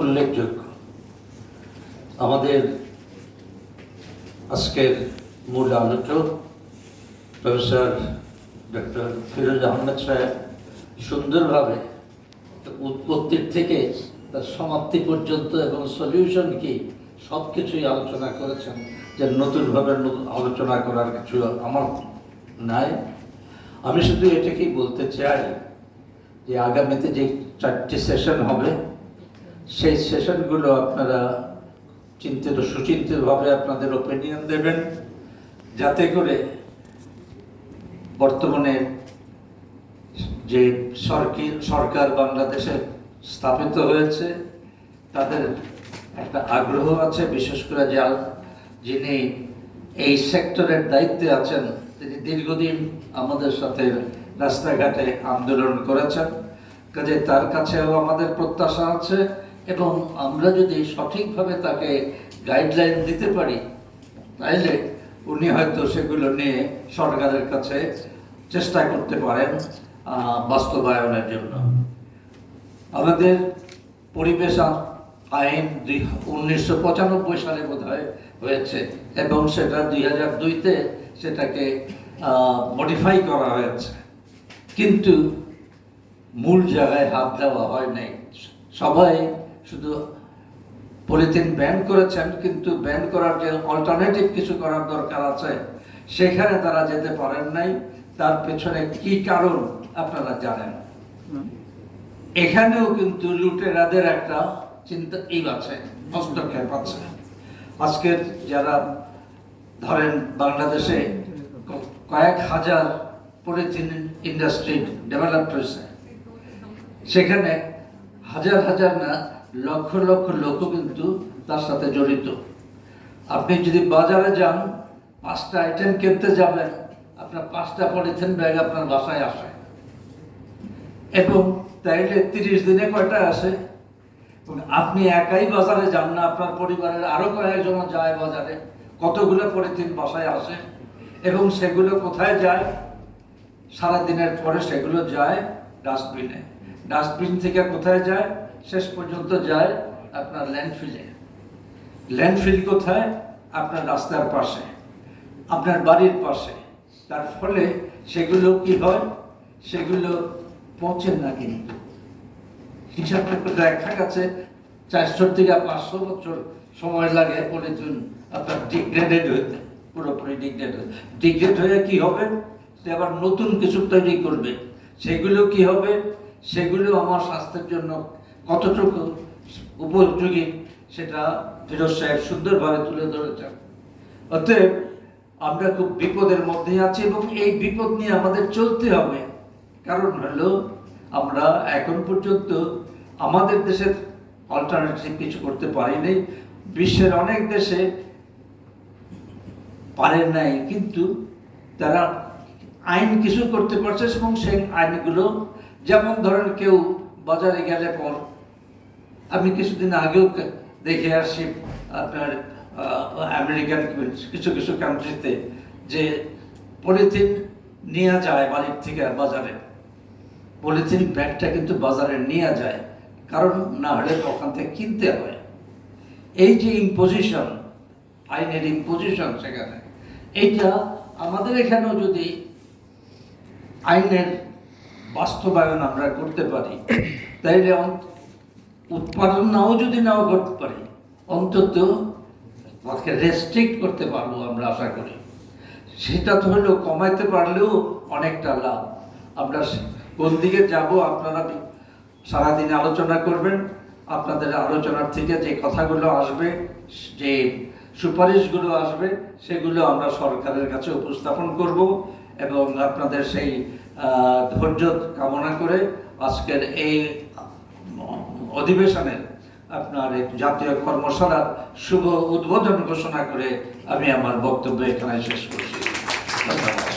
উল্লেখযোগ্য। আমাদের আজকের মূল আলোচক প্রফেসর ডক্টর ফিরোজ আহমেদ সাহেব সুন্দরভাবে উৎপত্তির থেকে তার সমাপ্তি পর্যন্ত এবং সলিউশন কি সব কিছুই আলোচনা করেছেন, যে নতুনভাবে নতুন আলোচনা করার কিছু আমার নাই। আমি শুধু এটাকেই বলতে চাই যে আগামীতে যে চারটি সেশন হবে সেই সেশনগুলো আপনারা চিন্তিত সুচিন্তিতভাবে আপনাদের ওপিনিয়ন দেবেন, যাতে করে বর্তমানে যে সরকি, সরকার বাংলাদেশে স্থাপিত হয়েছে, তাদের একটা আগ্রহ আছে, বিশেষ করে যে যিনি এই সেক্টরের দায়িত্বে আছেন, তিনি দীর্ঘদিন আমাদের সাথে রাস্তাঘাটে আন্দোলন করেছেন। কাজে তার কাছেও আমাদের প্রত্যাশা আছে। এবং আমরা যদি সঠিকভাবে তাকে গাইডলাইন দিতে পারি, তাইলে উনি হয়তো সেগুলো নিয়ে সরকারের কাছে চেষ্টা করতে পারেন বাস্তবায়নের জন্য। আমাদের পরিবেশ আইন দুই, উনিশশো পঁচানব্বই সালে বোধ হয়েছে এবং সেটা দুই হাজার দুইতে সেটাকে মডিফাই করা হয়েছে। কিন্তু মূল জায়গায় হাত দেওয়া হয় নাই। সবাই শুধু পলিথিন ব্যান করেছেন, কিন্তু ব্যান করার যে অল্টারনেটিভ কিছু করার দরকার আছে, সেখানে তারা যেতে পারেন নাই। তার পেছনে কি কারণ আপনারা জানেন? এখানেও কিন্তু লুটেরাদের একটা চিন্তা এই আছে, হস্তক্ষেপ আছে। আজকের যারা ধরেন বাংলাদেশে কয়েক হাজার পলিথিন ইন্ডাস্ট্রি ডেভেলপ হয়েছে সেখানে হাজার হাজার না লক্ষ লক্ষ লোক কিন্তু তার সাথে জড়িত। আপনি যদি বাজারে যান, পাঁচটা আইটেম কিনতে যাবেন, আপনার পাঁচটা পলিথিন ব্যাগ আপনার বাসায় আসে। এবং তাইলে তিরিশ দিনে কয়টা আসে? আপনি একাই বাজারে যান না, আপনার পরিবারের আরও কয়েকজন যায় বাজারে, কতগুলো পলিথিন বাসায় আসে এবং সেগুলো কোথায় যায়? সারা দিনের পরে সেগুলো যায় ডাস্টবিনে। ডাস্টবিন থেকে কোথায় যায়? শেষ পর্যন্ত যায় আপনার ল্যান্ডফিলে ল্যান্ডফিল কোথায়? আপনার রাস্তার পাশে, আপনার বাড়ির পাশে। তার ফলে সেগুলো কি হয়? সেগুলো পচে না কিন্তু হিসাব দেখা গেছে চারশো থেকে পাঁচশো বছর সময় লাগে পলিথিন আপনার ডিগ্রেডেড হইতে পুরোপুরি ডিগ্রেড হয়ে ডিগ্রেড হয়ে কি হবে? সে আবার নতুন কিছু তৈরি করবে। সেগুলো কি হবে? সেগুলো আমার স্বাস্থ্যের জন্য কতটুকু উপযোগী সেটা ফিরোজ সাহেব সুন্দরভাবে তুলে ধরেছেন। অতএব আমরা খুব বিপদের মধ্যে আছি এবং এই বিপদ নিয়ে আমাদের চলতে হবে। কারণ হলো আমরা এখন পর্যন্ত আমাদের দেশের অল্টারনেটিভ কিছু করতে পারিনি বিশ্বের অনেক দেশে পারেন নাই, কিন্তু তারা আইন কিছু করতে পারছে এবং সেই আইনগুলো যেমন ধরেন কেউ বাজারে গেলে পর আমি কিছুদিন আগেও দেখে আসছি আপনার আমেরিকান কিছু কিছু কান্ট্রিতে যে পলিথিন নিয়ে যায় বাড়ির থেকে বাজারে। পলিথিন ব্যাগটা কিন্তু বাজারে নিয়ে যায়, কারণ না হলে ওখান থেকে কিনতে হয়। এই যে ইম্পোজিশন আইনের ইম্পোজিশন সেখানে, এইটা আমাদের এখানেও যদি আইনের বাস্তবায়ন আমরা করতে পারি। তাইলে উৎপাদন নাও যদি নাও করতে পারি, অন্তত তাকে রেস্ট্রিক্ট করতে পারব আমরা আশা করি। সেটা তো হলো কমাইতে পারলেও অনেকটা লাভ। আমরা কোন দিকে যাব আপনারা সারাদিন আলোচনা করবেন। আপনাদের আলোচনার থেকে যে কথাগুলো আসবে, যে সুপারিশগুলো আসবে, সেগুলো আমরা সরকারের কাছে উপস্থাপন করব এবং আপনাদের সেই ধৈর্য কামনা করে আজকের এই অধিবেশনের আপনার জাতীয় কর্মশালার শুভ উদ্বোধন ঘোষণা করে আমি আমার বক্তব্য এখানে শেষ করছি। ধন্যবাদ।